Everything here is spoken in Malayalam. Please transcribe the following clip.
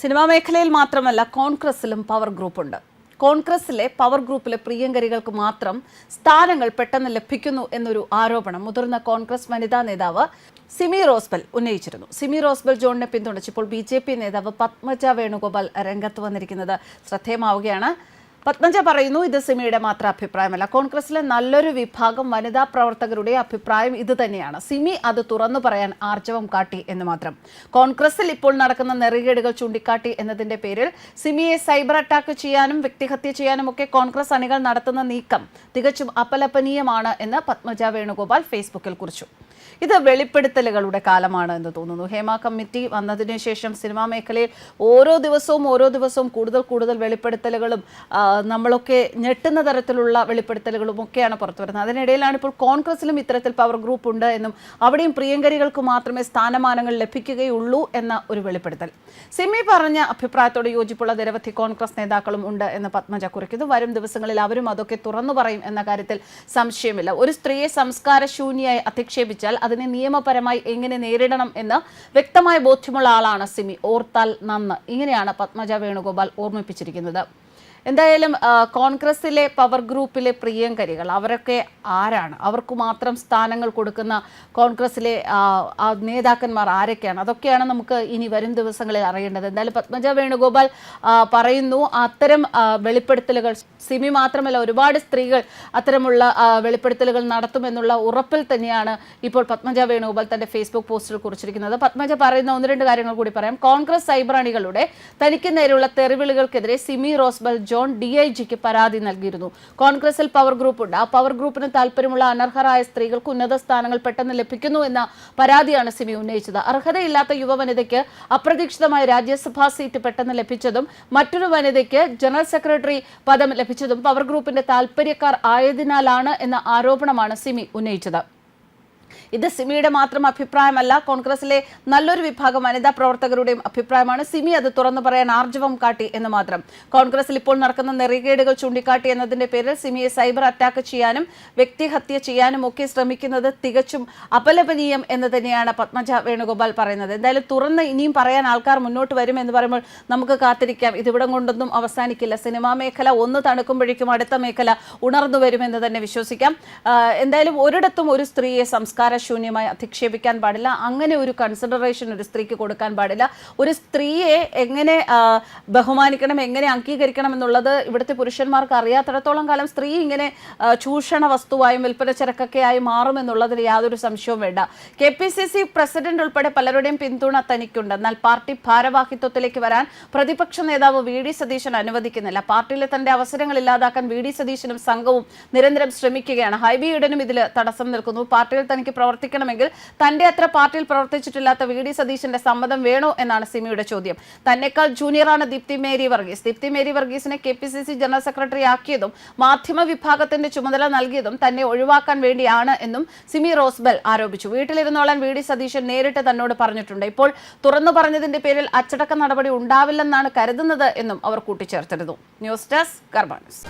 സിനിമാ മേഖലയിൽ മാത്രമല്ല കോൺഗ്രസിലും പവർ ഗ്രൂപ്പുണ്ട് കോൺഗ്രസിലെ പവർ ഗ്രൂപ്പിലെ പ്രിയങ്കരികൾക്ക് മാത്രം സ്ഥാനങ്ങൾ പെട്ടെന്ന് ലഭിക്കുന്നു എന്നൊരു ആരോപണം മുതിർന്ന കോൺഗ്രസ് വനിതാ നേതാവ് സിമി റോസ്ബൽ ഉന്നയിച്ചിരുന്നു. സിമി റോസ്ബൽ ജോണിനെ പിന്തുണച്ചപ്പോൾ ബി ജെ പി നേതാവ് പത്മജ വേണുഗോപാൽ രംഗത്ത് വന്നിരിക്കുന്നത് ശ്രദ്ധേയമാവുകയാണ്. പത്മജ പറയുന്നു ഇത് സിമിയുടെ മാത്രം അഭിപ്രായമല്ല. കോൺഗ്രസിലെ നല്ലൊരു വിഭാഗം വനിതാ പ്രവർത്തകരുടെ അഭിപ്രായം ഇത് തന്നെയാണ്. സിമി അത് തുറന്നു പറയാൻ ആർജവം കാട്ടി എന്ന് മാത്രം. കോൺഗ്രസിൽ ഇപ്പോൾ നടക്കുന്ന നെറികേടുകൾ ചൂണ്ടിക്കാട്ടി എന്നതിന്റെ പേരിൽ സിമിയെ സൈബർ അറ്റാക്ക് ചെയ്യാനും വ്യക്തിഹത്യ ചെയ്യാനും ഒക്കെ കോൺഗ്രസ് അണികൾ നടത്തുന്ന നീക്കം തികച്ചും അപലപനീയമാണ് എന്ന് പത്മജ വേണുഗോപാൽ ഫേസ്ബുക്കിൽ കുറിച്ചു. ഇത് വെളിപ്പെടുത്തലുകളുടെ കാലമാണ് എന്ന് തോന്നുന്നു. ഹേമ കമ്മിറ്റി വന്നതിന് ശേഷം സിനിമാ മേഖലയിൽ ഓരോ ദിവസവും ഓരോ ദിവസവും കൂടുതൽ കൂടുതൽ വെളിപ്പെടുത്തലുകളും നമ്മളൊക്കെ ഞെട്ടുന്ന തരത്തിലുള്ള വെളിപ്പെടുത്തലുകളും ഒക്കെയാണ് പുറത്തു വരുന്നത്. അതിനിടയിലാണ് ഇപ്പോൾ കോൺഗ്രസിലും ഇത്തരത്തിൽ പവർ ഗ്രൂപ്പ് ഉണ്ട് എന്നും അവിടെയും പ്രിയങ്കരികൾക്ക് മാത്രമേ സ്ഥാനമാനങ്ങൾ ലഭിക്കുകയുള്ളൂ എന്ന ഒരു വെളിപ്പെടുത്തൽ. സിമി പറഞ്ഞ അഭിപ്രായത്തോട് യോജിപ്പുള്ള നിരവധി കോൺഗ്രസ് നേതാക്കളും ഉണ്ട് എന്ന് പത്മജ കുറിക്കുന്നു. വരും ദിവസങ്ങളിൽ അവരും അതൊക്കെ തുറന്നു പറയും എന്ന കാര്യത്തിൽ സംശയമില്ല. ഒരു സ്ത്രീയെ സംസ്കാരശൂന്യായി അധിക്ഷേപിച്ചാൽ അതിനെ നിയമപരമായി എങ്ങനെ നേരിടണം എന്ന് വ്യക്തമായ ബോധ്യമുള്ള ആളാണ് സിമി. ഓർത്താൽ നന്ന്. ഇങ്ങനെയാണ് പത്മജ വേണുഗോപാൽ ഓർമ്മിപ്പിച്ചിരിക്കുന്നത്. എന്തായാലും കോൺഗ്രസിലെ പവർ ഗ്രൂപ്പിലെ പ്രിയങ്കരികൾ അവരൊക്കെ ആരാണ്? അവർക്ക് മാത്രം സ്ഥാനങ്ങൾ കൊടുക്കുന്ന കോൺഗ്രസിലെ നേതാക്കന്മാർ ആരൊക്കെയാണ്? അതൊക്കെയാണ് നമുക്ക് ഇനി വരും ദിവസങ്ങളിൽ അറിയേണ്ടത്. എന്തായാലും പത്മജ വേണുഗോപാൽ പറയുന്നു അത്തരം വെളിപ്പെടുത്തലുകൾ സിമി മാത്രമല്ല ഒരുപാട് സ്ത്രീകൾ അത്തരമുള്ള വെളിപ്പെടുത്തലുകൾ നടത്തുമെന്നുള്ള ഉറപ്പിൽ തന്നെയാണ് ഇപ്പോൾ പത്മജ വേണുഗോപാൽ തന്റെ ഫേസ്ബുക്ക് പോസ്റ്റിൽ കുറിച്ചിരിക്കുന്നത്. പത്മജ പറയുന്ന ഒന്ന് രണ്ട് കാര്യങ്ങൾ കൂടി പറയാം. കോൺഗ്രസ് സൈബർ തനിക്ക് നേരെയുള്ള തെറിവിളികൾക്കെതിരെ സിമി റോസ്ബൽ ജോൺ ഡി ഐ ജിക്ക് പരാതി നൽകിയിരുന്നു. കോൺഗ്രസിൽ പവർ ഗ്രൂപ്പുണ്ട് ആ പവർ ഗ്രൂപ്പിന് താല്പര്യമുള്ള അനർഹരായ സ്ത്രീകൾക്ക് ഉന്നത സ്ഥാനങ്ങൾ പെട്ടെന്ന് ലഭിക്കുന്നു എന്ന പരാതിയാണ് സിമി ഉന്നയിച്ചത്. അർഹതയില്ലാത്ത യുവവനിതയ്ക്ക് അപ്രതീക്ഷിതമായ രാജ്യസഭാ സീറ്റ് പെട്ടെന്ന് ലഭിച്ചതും മറ്റൊരു വനിതയ്ക്ക് ജനറൽ സെക്രട്ടറി പദം ലഭിച്ചതും പവർ ഗ്രൂപ്പിന്റെ താല്പര്യക്കാർ ആയതിനാലാണ് എന്ന ആരോപണമാണ് സിമി ഉന്നയിച്ചത്. ഇത് സിമിയുടെ മാത്രം അഭിപ്രായമല്ല. കോൺഗ്രസിലെ നല്ലൊരു വിഭാഗം വനിതാ പ്രവർത്തകരുടെയും അഭിപ്രായമാണ്. സിമി അത് തുറന്നു പറയാൻ ആർജവം കാട്ടി എന്ന് മാത്രം. കോൺഗ്രസിൽ ഇപ്പോൾ നടക്കുന്ന നെറികേടുകൾ ചൂണ്ടിക്കാട്ടി എന്നതിന്റെ പേരിൽ സിമിയെ സൈബർ അറ്റാക്ക് ചെയ്യാനും വ്യക്തിഹത്യ ചെയ്യാനും ഒക്കെ ശ്രമിക്കുന്നത് തികച്ചും അപലപനീയം എന്ന് തന്നെയാണ് പത്മജ വേണുഗോപാൽ പറയുന്നത്. എന്തായാലും തുറന്ന് ഇനിയും പറയാൻ ആൾക്കാർ മുന്നോട്ട് വരും എന്ന് പറയുമ്പോൾ നമുക്ക് കാത്തിരിക്കാം. ഇതിവിടം കൊണ്ടൊന്നും അവസാനിക്കില്ല. സിനിമാ മേഖല ഒന്ന് തണുക്കുമ്പോഴേക്കും അടുത്ത മേഖല ഉണർന്നു വരുമെന്ന് തന്നെ വിശ്വസിക്കാം. എന്തായാലും ഒരിടത്തും ഒരു സ്ത്രീയെ സംസ്കാരശൂന്യമായി അധിക്ഷേപിക്കാൻ പാടില്ല. അങ്ങനെ ഒരു കൺസിഡറേഷൻ ഒരു സ്ത്രീക്ക് കൊടുക്കാൻ പാടില്ല. ഒരു സ്ത്രീയെ എങ്ങനെ ബഹുമാനിക്കണം എങ്ങനെ അംഗീകരിക്കണം എന്നുള്ളത് ഇവിടുത്തെ പുരുഷന്മാർക്ക് അറിയാത്തിടത്തോളം കാലം സ്ത്രീ ഇങ്ങനെ ചൂഷണ വസ്തുവായും വിൽപ്പന ചരക്കൊക്കെ ആയി മാറുമെന്നുള്ളതിൽ യാതൊരു സംശയവും വേണ്ട. K P C C president ഉൾപ്പെടെ പലരുടെയും പിന്തുണ തനിക്കുണ്ട്. എന്നാൽ പാർട്ടി ഭാരവാഹിത്വത്തിലേക്ക് വരാൻ പ്രതിപക്ഷ നേതാവ് വി ഡി സതീശൻ അനുവദിക്കുന്നില്ല. പാർട്ടിയിലെ തന്റെ അവസരങ്ങൾ ഇല്ലാതാക്കാൻ വി ഡി സതീശനും സംഘവും നിരന്തരം ശ്രമിക്കുകയാണ്. ഹൈബി ഈഡനും ഇതിൽ തടസ്സം നിൽക്കുന്നു. പാർട്ടിയിൽ തനിക്ക് പ്രവർത്തിക്കണമെങ്കിൽ തന്റെ അത്ര പാർട്ടിയിൽ പ്രവർത്തിച്ചിട്ടില്ലാത്ത വി ഡി സതീശന്റെ സമ്മതം വേണോ എന്നാണ് സിമിയുടെ ചോദ്യം. തന്നെക്കാൾ ജൂനിയറാണ് Deepthi Mary Varghese. Deepthi Mary വർഗീസിനെ K P C C general secretary ആക്കിയതും മാധ്യമ വിഭാഗത്തിന്റെ ചുമതല നൽകിയതും തന്നെ ഒഴിവാക്കാൻ വേണ്ടിയാണ് എന്നും സിമി റോസ്ബൽ ആരോപിച്ചു. വീട്ടിലിരുന്നോളാൻ വി ഡി സതീശൻ നേരിട്ട് തന്നോട് പറഞ്ഞിട്ടുണ്ട്. ഇപ്പോൾ തുറന്നു പറഞ്ഞതിന്റെ പേരിൽ അച്ചടക്ക നടപടി ഉണ്ടാവില്ലെന്നാണ് കരുതുന്നത് എന്നും അവർ കൂട്ടിച്ചേർത്തിരുന്നു. News desk കർബാനസ്